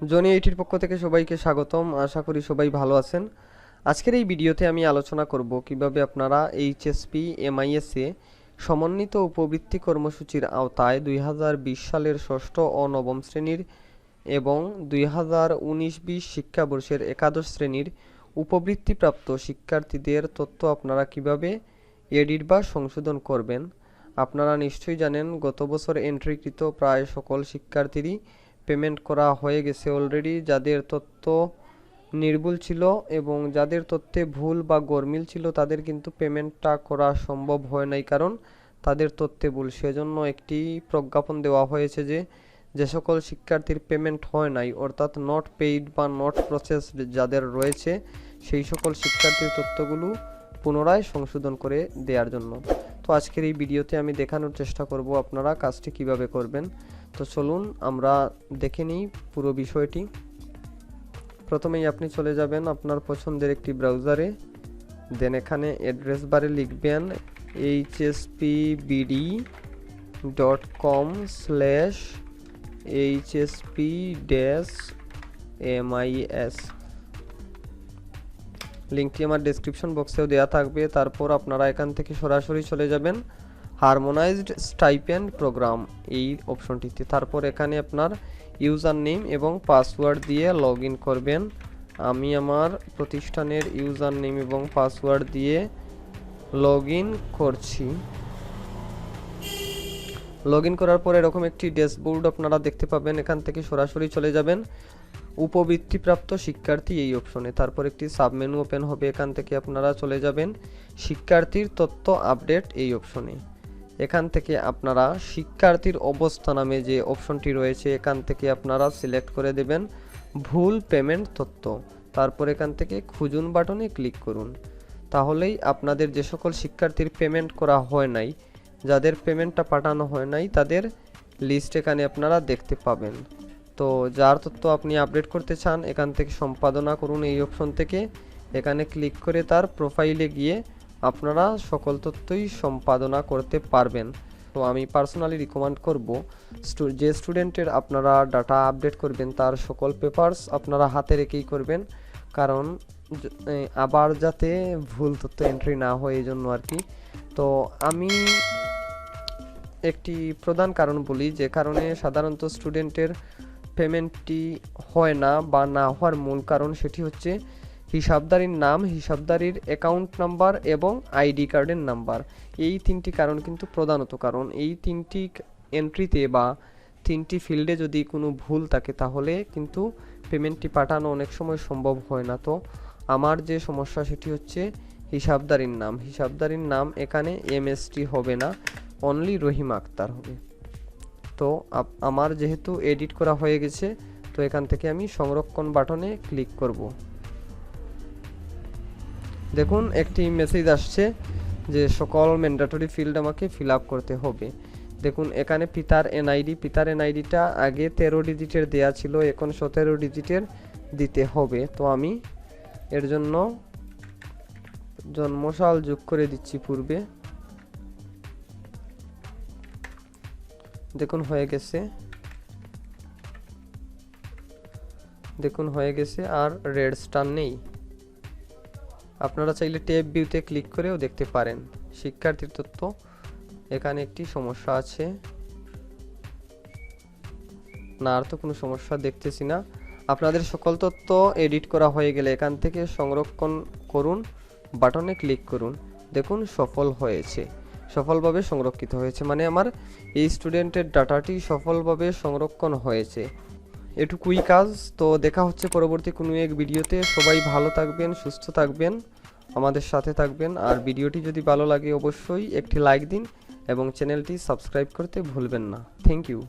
Johnny এইটির পক্ষ থেকে সবাইকে স্বাগতম। আশা করি সবাই ভালো আছেন। আজকের এই ভিডিওতে আমি আলোচনা করব কীভাবে আপনারা এইচএসপি, এমআইএসএ সমন্বিত উপবৃত্তি কর্মসূচির আওতায় দুই হাজার বিশ সালের ষষ্ঠ ও নবম শ্রেণির এবং দুই হাজার উনিশ বিশ শিক্ষাবর্ষের একাদশ শ্রেণির উপবৃত্তিপ্রাপ্ত শিক্ষার্থীদের তথ্য আপনারা কীভাবে এডিট বা সংশোধন করবেন, আপনারা নিশ্চয়ই জানেন, গত বছর এন্ট্রিকৃত প্রায় সকল শিক্ষার্থীরই পেমেন্ট করা হয়ে গেছে অলরেডি যাদের তথ্য নির্ভুল ছিল এবং যাদের তথ্যে ভুল বা গরমিল ছিল, তাদের কিন্তু পেমেন্টটা করা সম্ভব হয় নাই। কারণ তাদের তথ্যে ভুল। সেজন্য একটি প্রজ্ঞাপন দেওয়া হয়েছে যে যে সকল শিক্ষার্থীর পেমেন্ট হয় নাই, অর্থাৎ নট পেইড বা নট প্রসেস যাদের রয়েছে, সেই সকল শিক্ষার্থীর তথ্যগুলো পুনরায় সংশোধন করে দেওয়ার জন্য। তো আজকের এই ভিডিওতে আমি দেখানোর চেষ্টা করব আপনারা কাজটি কীভাবে করবেন। তো চলুন, আমরা দেখে নিই পুরো বিষয়টি। প্রথমেই আপনি চলে যাবেন আপনার পছন্দের একটি ব্রাউজারে। দেন এখানে অ্যাড্রেস বারে লিখবেন HSP BD dot com slash HSP dash MIS লিঙ্কটি আমার ডিসক্রিপশন বক্সেও দেওয়া থাকবে। তারপর আপনারা এখান থেকে সরাসরি চলে যাবেন হারমোনাইজড স্টাইপেন্ড প্রোগ্রাম এই অপশনটিতে তারপর এখানে আপনার ইউজার নেম এবং পাসওয়ার্ড দিয়ে লগ করবেন। আমি আমার প্রতিষ্ঠানের ইউজার নেম এবং পাসওয়ার্ড দিয়ে লগ করছি। লগ করার পর এরকম একটি ড্যাশবোর্ড আপনারা দেখতে পাবেন। এখান থেকে সরাসরি চলে যাবেন। উপবৃত্তিপ্রাপ্ত শিক্ষার্থী এই অপশনে তারপর একটি সাবমেনু ওপেন হবে। এখান থেকে আপনারা চলে যাবেন। শিক্ষার্থীর তথ্য আপডেট এই অপশনে এখান থেকে আপনারা শিক্ষার্থীর অবস্থা নামে যে অপশনটি রয়েছে, এখান থেকে আপনারা সিলেক্ট করে দেবেন ভুল পেমেন্ট তথ্য। তারপর এখান থেকে খুঁজুন বাটনে ক্লিক করুন। তাহলেই আপনাদের যে সকল শিক্ষার্থীর পেমেন্ট করা হয় নাই যাদের পেমেন্টটা পাঠানো হয় নাই, তাদের লিস্ট এখানে আপনারা দেখতে পাবেন। তো যার তথ্য আপনি আপডেট করতে চান, এখান থেকে সম্পাদনা করুন এই অপশন থেকে। এখানে ক্লিক করে তার প্রোফাইলে গিয়ে আপনারা সকল তথ্যই সম্পাদনা করতে পারবেন। তো আমি পার্সোনালি রিকমেন্ড করব যে স্টুডেন্টের আপনারা ডাটা আপডেট করবেন, তার সকল পেপারস আপনারা হাতে রেখেই করবেন। কারণ আবার যাতে ভুল তথ্য এন্ট্রি না হয়, এই জন্য আর কি। তো আমি একটি প্রধান কারণ বলি, যে কারণে সাধারণত স্টুডেন্টের পেমেন্টটি হয় না বা না হওয়ার মূল কারণ সেটি হচ্ছে হিসাবদারির নাম, হিসাবদারির অ্যাকাউন্ট নাম্বার এবং আইডি কার্ডের নাম্বার। এই তিনটি কারণ কিন্তু প্রধানত কারণ। এই তিনটি এন্ট্রিতে বা তিনটি ফিল্ডে যদি কোনো ভুল থাকে, তাহলে কিন্তু পেমেন্টটি পাঠানো অনেক সময় সম্ভব হয় না। তো আমার যে সমস্যা, সেটি হচ্ছে হিসাবদারির নাম। হিসাবদারির নাম এখানে এমএসটি হবে না। অনলি রহিম আক্তার হবে। তো আমার যেহেতু এডিট করা হয়ে গেছে, তো এখান থেকে আমি সংরক্ষণ বাটনে ক্লিক করব। দেখুন, একটি মেসেজ আসছে যে সকল ম্যান্ডেটরি ফিল্ড আমাকে ফিল করতে হবে। দেখুন, এখানে পিতার এনআইডি পিতার এনআইডিটা আগে তেরো ডিজিটের দেয়া ছিল, এখন সতেরো ডিজিটের দিতে হবে। তো আমি এর জন্য জন্মসাল যোগ করে দিচ্ছি পূর্বে। দেখুন, হয়ে গেছে। দেখুন, হয়ে গেছে, আর রেড স্টার নেই। আপনারা চাইলে টেপ ভিউতে ক্লিক করেও দেখতে পারেন। শিক্ষার্থীর তথ্য, এখানে একটি সমস্যা আছে। না, আর তো কোনো সমস্যা দেখতেছি না। আপনাদের সকল তথ্য এডিট করা হয়ে গেলে এখান থেকে সংরক্ষণ করুন বাটনে ক্লিক করুন। দেখুন, সফল হয়েছে। সফলভাবে সংরক্ষিত হয়েছে। মানে আমার এই স্টুডেন্টের ডাটাটি সফলভাবে সংরক্ষণ হয়েছে। এটুকুই কাজ। তো দেখা হচ্ছে পরবর্তী কোনো এক ভিডিওতে সবাই ভালো থাকবেন, সুস্থ থাকবেন, আমাদের সাথে থাকবেন। আর ভিডিওটি যদি ভালো লাগে অবশ্যই একটি লাইক দিন এবং চ্যানেলটি সাবস্ক্রাইব করতে ভুলবেন না। Thank you